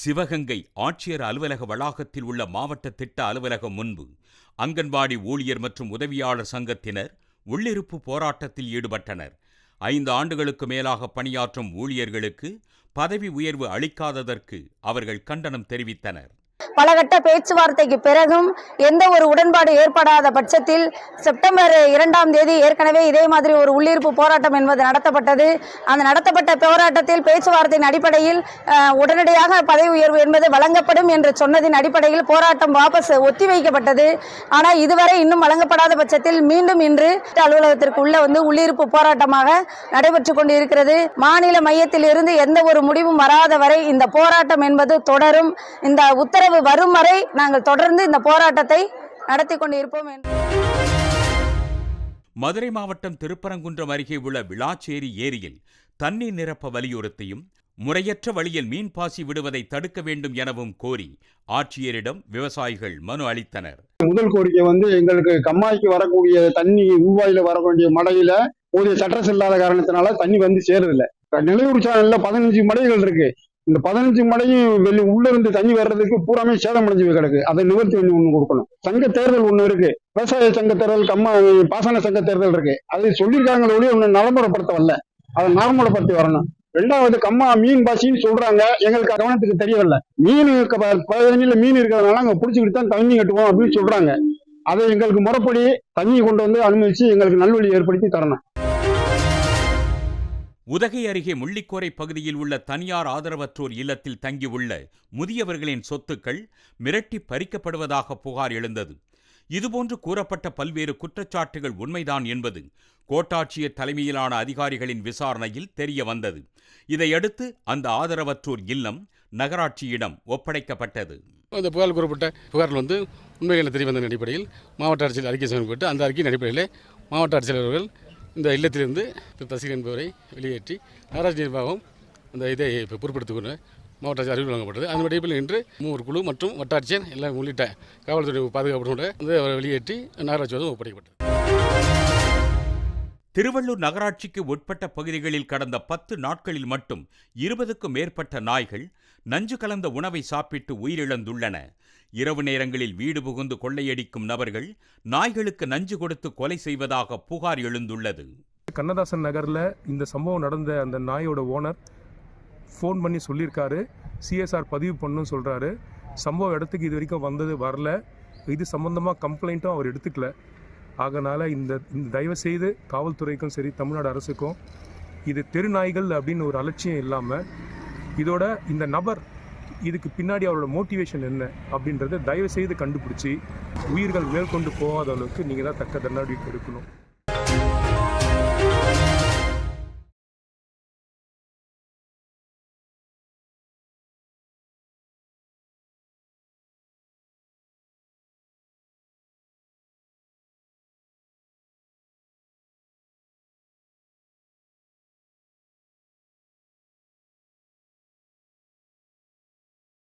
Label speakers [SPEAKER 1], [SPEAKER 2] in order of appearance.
[SPEAKER 1] சிவகங்கை ஆட்சியர் அலுவலக வளாகத்தில் உள்ள மாவட்ட திட்ட அலுவலகம் முன்பு அங்கன்வாடி ஊழியர் மற்றும் உதவியாளர் சங்கத்தினர் உள்ளிருப்பு போராட்டத்தில் ஈடுபட்டனர். ஐந்து ஆண்டுகளுக்கு மேலாக பணியாற்றும் ஊழியர்களுக்கு பதவி உயர்வு அளிக்காததற்கு அவர்கள் கண்டனம் தெரிவித்தனர்.
[SPEAKER 2] பலகட்ட பேச்சுவார்த்தைக்கு பிறகும் எந்த ஒரு உடன்பாடு ஏற்படாத பட்சத்தில் செப்டம்பர் இரண்டாம் தேதி ஏற்கனவே இதே மாதிரி ஒரு உள்ளிருப்பு போராட்டம் என்பது நடத்தப்பட்டது. அந்த நடத்தப்பட்ட போராட்டத்தில் பேச்சுவார்த்தையின் அடிப்படையில் உடனடியாக பதவி உயர்வு என்பது வழங்கப்படும் என்று சொன்னதின் அடிப்படையில் போராட்டம் வாபஸ் ஒத்திவைக்கப்பட்டது ஆனால் இதுவரை இன்னும் வழங்கப்படாத பட்சத்தில் மீண்டும் இன்று அலுவலகத்திற்கு உள்ள வந்து உள்ளிருப்பு போராட்டமாக நடைபெற்று கொண்டிருக்கிறது. மாநில மையத்தில் இருந்து எந்த ஒரு முடிவும் வராத வரை இந்த போராட்டம் என்பது தொடரும். இந்த உத்தரவு வரும் வரை நாங்கள் தொடர்ந்து இந்த போராட்டத்தை நடத்தி கொண்டிருப்போம் என்று.
[SPEAKER 1] மதுரை மாவட்டம் திருப்பரங்குன்றம் அருகே உள்ள விளாச்சேரி ஏரியில் தண்ணீர் நிரப்ப வலியுறுத்தியும் முறையற்ற வழியில் மீன் பாசி விடுவதை தடுக்க வேண்டும் எனவும் கோரி ஆட்சியரிடம் விவசாயிகள் மனு அளித்தனர்.
[SPEAKER 3] முதல் கோரிக்கை வந்து எங்களுக்கு கம்மாய்க்கு வரக்கூடிய தண்ணி ஊவாயில வர வேண்டிய மடையில போதிய சட்டஸ் இல்லாத காரணத்தினால தண்ணி வந்து சேருதில்ல நிலையூர் சேனல்ல பதினஞ்சு மடைகள் இருக்கு. இந்த பதினஞ்சு மடையும் வெளி உள்ள இருந்து தண்ணி வர்றதுக்கு பூராமே சேதம் அடைஞ்சு கிடக்கு. அதை நிவர்த்தி பண்ணி ஒண்ணு கொடுக்கணும். சங்க தேர்தல் ஒண்ணு இருக்கு. விவசாய சங்க தேர்தல் கம்மா பாசன சங்க தேர்தல் இருக்கு. அது சொல்லியிருக்காங்களே ஒளி ஒண்ணு நடைமுறைப்படுத்த வரல. அதை நடைமுறைப்படுத்தி வரணும். ரெண்டாவது கம்மா மீன் பாசின்னு சொல்றாங்க. எங்களுக்கு கவனத்துக்கு தெரியவில்லை. மீன் பதினஞ்சுல மீன் இருக்கிறதுனால அங்க புடிச்சுக்கிட்டு தான் தண்ணி கட்டுவோம் அப்படின்னு சொல்றாங்க. அதை எங்களுக்கு முறைப்படி தண்ணி கொண்டு வந்து அனுமதிச்சு எங்களுக்கு நல்வழி ஏற்படுத்தி தரணும்.
[SPEAKER 1] உதகை அருகே முள்ளிக்கோரை பகுதியில் உள்ள தனியார் ஆதரவற்றோர் இல்லத்தில் தங்கியுள்ள முதியவர்களின் சொத்துக்கள் மிரட்டி பறிக்கப்படுவதாக புகார் எழுந்தது. இதுபோன்று கூறப்பட்ட பல்வேறு குற்றச்சாட்டுகள் உண்மைதான் என்பது கோட்டாட்சியர் தலைமையிலான அதிகாரிகளின் விசாரணையில் தெரிய வந்தது. இதையடுத்து அந்த ஆதரவற்றோர் இல்லம் நகராட்சியிடம் ஒப்படைக்கப்பட்டது.
[SPEAKER 4] இந்த புகார் கூறப்பட்ட புகாரில் வந்து உண்மைகளை தெரிய வந்ததன் அடிப்படையில் மாவட்ட ஆட்சியர் அறிக்கை சமர்ப்பிட்டு அந்த அறிக்கையின் அடிப்படையில் மாவட்ட ஆட்சியர் அவர்கள் இந்த இல்லத்திலிருந்து திரு தசீர் என்பவரை வெளியேற்றி நகராட்சி நிர்வாகம் அந்த இதை இப்போ பொறுப்படுத்திக் கொண்டு மாவட்ட அறிவிப்பு வழங்கப்பட்டது. அதன் அடிப்படையில் இன்று மூவர் குழு மற்றும் வட்டாட்சியர் எல்லாம் உள்ளிட்ட காவல்துறை பாதுகாப்பு வந்து அவரை வெளியேற்றி நகராட்சி வந்து ஒப்படைக்கப்பட்டது.
[SPEAKER 1] திருவள்ளூர் நகராட்சிக்கு உட்பட்ட பகுதிகளில் கடந்த பத்து நாட்களில் மட்டும் இருபதுக்கும் மேற்பட்ட நாய்கள் நஞ்சு கலந்த உணவை சாப்பிட்டு உயிரிழந்துள்ளன. இரவு நேரங்களில் வீடு புகுந்து கொள்ளையடிக்கும் நபர்கள் நாய்களுக்கு நஞ்சு கொடுத்து கொலை செய்வதாக புகார் எழுந்துள்ளது.
[SPEAKER 5] கண்ணதாசன் நகரில் இந்த சம்பவம் நடந்த அந்த நாயோட ஓனர் ஃபோன் பண்ணி சொல்லியிருக்காரு. சிஎஸ்ஆர் பதிவு பண்ணுன்னு சொல்கிறாரு சம்பவ இடத்துக்கு இது வரைக்கும் வந்தது வரல. இது சம்மந்தமாக கம்ப்ளைண்ட்டும் அவர் எடுத்துக்கல. ஆகனால இந்த இந்த தயவு செய்து காவல்துறைக்கும் சரி தமிழ்நாடு அரசுக்கும் இது தெரு நாய்கள் அப்படின்னு ஒரு அலட்சியம் இல்லாமல் இதோட இந்த நபர் இதுக்கு பின்னாடி அவரோட மோட்டிவேஷன் என்ன அப்படின்றத தயவு செய்து கண்டுபிடிச்சி உயிர்கள் மேற்கொண்டு போகாத அளவுக்கு நீங்கள் தான் தக்க நடவடிக்கை எடுக்கணும்.